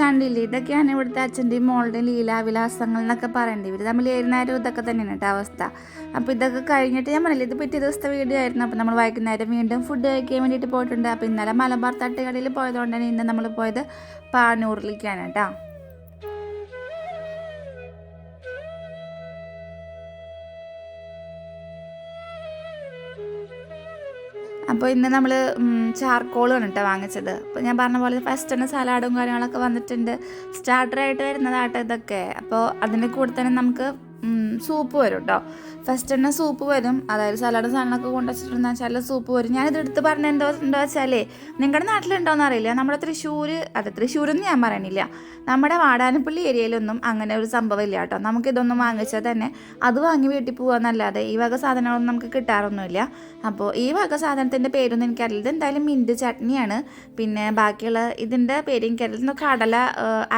കണ്ടില്ലേ? ഇതൊക്കെയാണ് ഇവിടുത്തെ അച്ഛന്റെയും മോളുടെയും ലീലാവിലാസങ്ങൾ എന്നൊക്കെ പറയേണ്ടി. ഇവർ തമ്മിൽ ഏരുന്നേരം ഇതൊക്കെ തന്നെയാണ് കേട്ടോ അവസ്ഥ. അപ്പോൾ ഇതൊക്കെ കഴിഞ്ഞിട്ട് ഞാൻ പറഞ്ഞില്ല ഇത് പിറ്റേ ദിവസത്തെ വീഡിയോ ആയിരുന്നു. അപ്പോൾ നമ്മൾ വൈകുന്നേരം വീണ്ടും ഫുഡ് കഴിക്കാൻ വേണ്ടിയിട്ട് പോയിട്ടുണ്ട്. അപ്പോൾ ഇന്നലെ മലബാർ തട്ടുകടയിൽ പോയതുകൊണ്ട് തന്നെ ഇന്ന് നമ്മൾ പോയത് പാനൂറിലേക്കാണ് കേട്ടോ. അപ്പോൾ ഇന്ന് നമ്മൾ ചാർക്കോളാണ് കേട്ടോ വാങ്ങിച്ചത്. അപ്പോൾ ഞാൻ പറഞ്ഞ പോലെ ഫസ്റ്റ് തന്നെ സലാഡും കാര്യങ്ങളൊക്കെ വന്നിട്ടുണ്ട്. സ്റ്റാർട്ടറായിട്ട് വരുന്നതാട്ടോ ഇതൊക്കെ. അപ്പോൾ അതിന്റെ കൂടെ തന്നെ നമുക്ക് സൂപ്പ് വരും കേട്ടോ ഫസ്റ്റ് തന്നെ സൂപ്പ് വരും. അതായത് സലാഡ് സാധനങ്ങളൊക്കെ കൊണ്ടുവച്ചിട്ടുണ്ടെന്ന് വെച്ചാൽ സൂപ്പ് വരും. ഞാനിത് എടുത്ത് പറഞ്ഞ എന്തോ എന്താ വെച്ചാലേ നിങ്ങളുടെ നാട്ടിലുണ്ടോയെന്ന് അറിയില്ല. നമ്മുടെ തൃശ്ശൂർ അതെ തൃശ്ശൂരെന്ന് ഞാൻ പറയണില്ല. നമ്മുടെ വാടാനപ്പള്ളി ഏരിയയിലൊന്നും അങ്ങനെ ഒരു സംഭവം ഇല്ല കേട്ടോ നമുക്കിതൊന്നും വാങ്ങിച്ചാൽ തന്നെ അത് വാങ്ങി വീട്ടിൽ പോകാമെന്നല്ലാതെ ഈ വക സാധനങ്ങളൊന്നും നമുക്ക് കിട്ടാറൊന്നുമില്ല. അപ്പോൾ ഈ വക സാധനത്തിന്റെ പേരൊന്നും എനിക്കറിയില്ല. ഇത് എന്തായാലും മിന്റ് ചട്നിയാണ്. പിന്നെ ബാക്കിയുള്ള ഇതിന്റെ പേര് എനിക്കറിയില്ല. കടല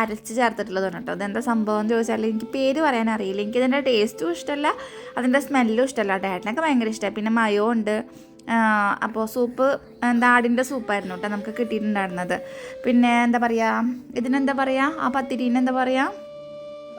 അരച്ച് ചേർത്തിട്ടുള്ളതാണ് കേട്ടോ ഇതെന്താ സംഭവം എന്ന് ചോദിച്ചാൽ എനിക്ക് പേര് പറയാൻ അറിയില്ല എനിക്കിതിന്റെ ടേസ്റ്റും ഇഷ്ടമല്ല അതിന്റെ സ്മെല്ലും ഇഷ്ടമല്ല ഏട്ടനൊക്കെ ഭയങ്കര ഇഷ്ടമാണ് പിന്നെ മയോ ഉണ്ട്. അപ്പോൾ സൂപ്പ് എന്താ ആടിന്റെ സൂപ്പായിരുന്നു കേട്ടോ നമുക്ക് കിട്ടിയിട്ടുണ്ടായിരുന്നത്. പിന്നെ എന്താ പറയുക ഇതിനെന്താ പറയുക ആ പത്തിരീനെന്താ പറയുക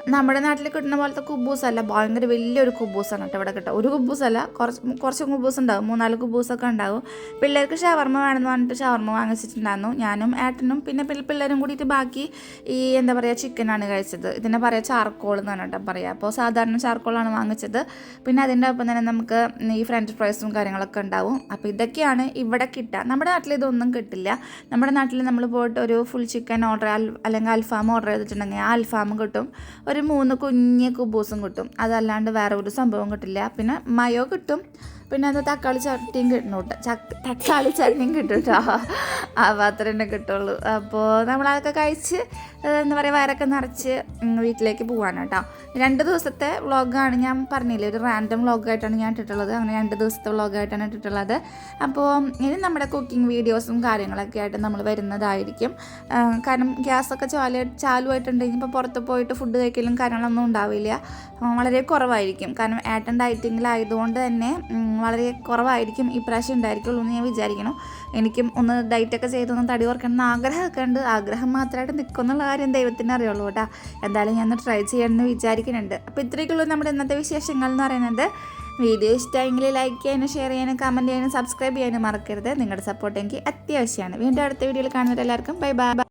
നമ്മുടെ നാട്ടിൽ കിട്ടുന്ന പോലത്തെ കുബൂസ് അല്ല ഭയങ്കര വലിയൊരു കുബൂസാണ് കേട്ടോ ഇവിടെ കിട്ടുക. ഒരു കുബൂസ് അല്ല കുറച്ച് കുറച്ച് കുബൂസ് ഉണ്ടാവും. മൂന്നാൽ കുബൂസൊക്കെ ഉണ്ടാവും. പിള്ളേർക്ക് ഷവർമ്മ വേണമെന്ന് പറഞ്ഞിട്ട് ഷവർമ്മ വാങ്ങിച്ചിട്ടുണ്ടായിരുന്നു. ഞാനും ഏട്ടനും പിന്നെ പിള്ള- പിള്ളേരും കൂടിയിട്ട് ബാക്കി ഈ എന്താ പറയുക ചിക്കനാണ് കഴിച്ചത്. ഇതിനെ പറയുക ചാർക്കോൾ എന്ന് പറഞ്ഞിട്ട് പറയുക അപ്പോൾ സാധാരണ ചാർക്കോളാണ് വാങ്ങിച്ചത്. പിന്നെ അതിന്റെ ഒപ്പം തന്നെ നമുക്ക് ഈ ഫ്രഞ്ച് ഫ്രൈസും കാര്യങ്ങളൊക്കെ ഉണ്ടാവും. അപ്പോൾ ഇതൊക്കെയാണ് ഇവിടെ കിട്ടുക. നമ്മുടെ നാട്ടിൽ ഇതൊന്നും കിട്ടില്ല. നമ്മുടെ നാട്ടിൽ നമ്മൾ പോയിട്ട് ഒരു ഫുൾ ചിക്കൻ ഓർഡർ അല്ലെങ്കിൽ അൽഫാം ഓർഡർ ചെയ്തിട്ടുണ്ടെങ്കിൽ ആ അൽഫാം കിട്ടും. ഒരു മൂന്ന് കുഞ്ഞ് കുബൂസും കിട്ടും. അതല്ലാണ്ട് വേറെ ഒരു സംഭവം കിട്ടില്ല. പിന്നെ മയോ കിട്ടും. പിന്നെ അത് തക്കാളി ചട്ടിയും കിട്ടണം കേട്ടോ. തക്കാളി ചട്ടിയും കിട്ടും കേട്ടോ. ആ പാത്രം തന്നെ കിട്ടുള്ളൂ. അപ്പോൾ നമ്മളതൊക്കെ കഴിച്ച് എന്താ പറയുക വയറൊക്കെ നിറച്ച് വീട്ടിലേക്ക് പോകാനാണ് കേട്ടോ രണ്ട് ദിവസത്തെ വ്ളോഗാണ് ഞാൻ പറഞ്ഞില്ലേ ഒരു റാൻഡം വ്ളോഗായിട്ടാണ് ഞാൻ ഇട്ടിട്ടുള്ളത്. അങ്ങനെ രണ്ട് ദിവസത്തെ വ്ളോഗായിട്ടാണ് ഇട്ടിട്ടുള്ളത്. അപ്പോൾ ഇനി നമ്മുടെ കുക്കിംഗ് വീഡിയോസും കാര്യങ്ങളൊക്കെ ആയിട്ട് നമ്മൾ വരുന്നതായിരിക്കും. കാരണം ഗ്യാസൊക്കെ ചാല ചാലുമായിട്ടുണ്ടെങ്കിൽ ഇപ്പോൾ പുറത്ത് പോയിട്ട് ഫുഡ് കഴിക്കലും കാര്യങ്ങളൊന്നും ഉണ്ടാവില്ല. വളരെ കുറവായിരിക്കും. കാരണം ഏട്ടൻ ഡയറ്റിങ്ങിലായതുകൊണ്ട് തന്നെ വളരെ കുറവായിരിക്കും ഈ പ്രാവശ്യം ഉണ്ടായിരിക്കുള്ളൂ എന്ന് ഞാൻ വിചാരിക്കണം എനിക്കും ഒന്ന് ഡയറ്റൊക്കെ ചെയ്തൊന്ന് തടി ഓർക്കണം എന്ന് ആഗ്രഹമൊക്കെ ഉണ്ട്. ആഗ്രഹം മാത്രമായിട്ട് നിൽക്കുന്നുള്ള കാര്യം ദൈവത്തിന് അറിയുള്ളൂ കേട്ടോ. എന്തായാലും ഞാൻ ട്രൈ ചെയ്യണമെന്ന് വിചാരിക്കുന്നുണ്ട്. അപ്പോൾ ഇത്രയൊക്കെയുള്ളൂ നമ്മുടെ ഇന്നത്തെ വിശേഷങ്ങൾ എന്ന് പറയുന്നത്. വീഡിയോ ഇഷ്ടമെങ്കിൽ ലൈക്ക് ചെയ്യാനും ഷെയർ ചെയ്യാനും കമന്റ് ചെയ്യാനും സബ്സ്ക്രൈബ് ചെയ്യാനും മറക്കരുത്. നിങ്ങളുടെ സപ്പോർട്ട് എനിക്ക് അത്യാവശ്യമാണ്. വീണ്ടും അടുത്ത വീഡിയോയിൽ കാണുന്നവരെല്ലാവർക്കും ബൈ ബൈ